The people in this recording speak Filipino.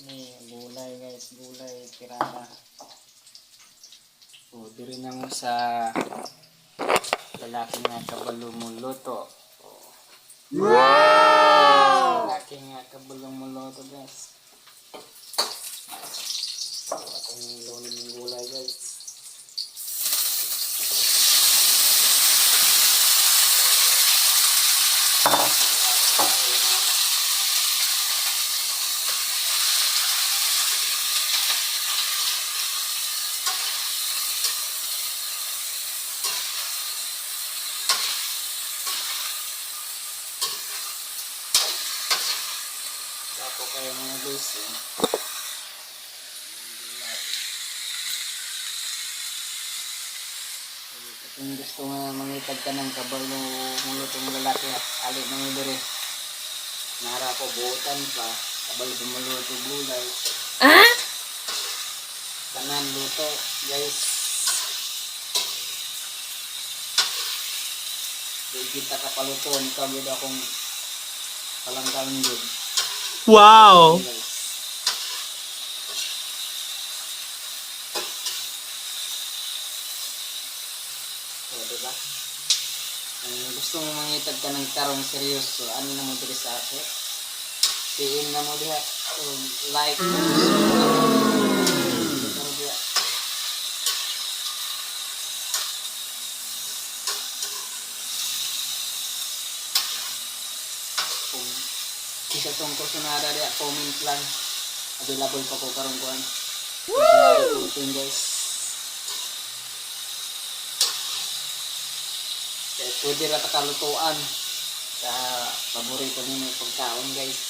Ini gulay guys, gulay tirada. O, diri na mo sa lalaki nga kabalo mo luto. Wow! Lalaki nga kabalo mo luto guys. So, atong lunin ng gulay guys. Dapo kayo mga guys eh. Kung gusto nga mangitag ka ng kabalo mulo itong lalaki, alit na mo diri. Nara ko buutan pa, kabalo pumuluto gulay. Ah? Tanan luto, guys. Di kita kapaluton, kagod akong palanggang yun. Wow! Guys. O, diba? Kung gusto mo mangitag ka ng karong seryoso, ano na mo diri sa ako? PM na mo diha. O, like na mo. Ano diha? Kung isa tong kursunada diha, comment lang. Available pa ko karong kuan. Wow! guys. Kaya pwede ra ta kalutuan sa paborito ninyo pagkaon guys.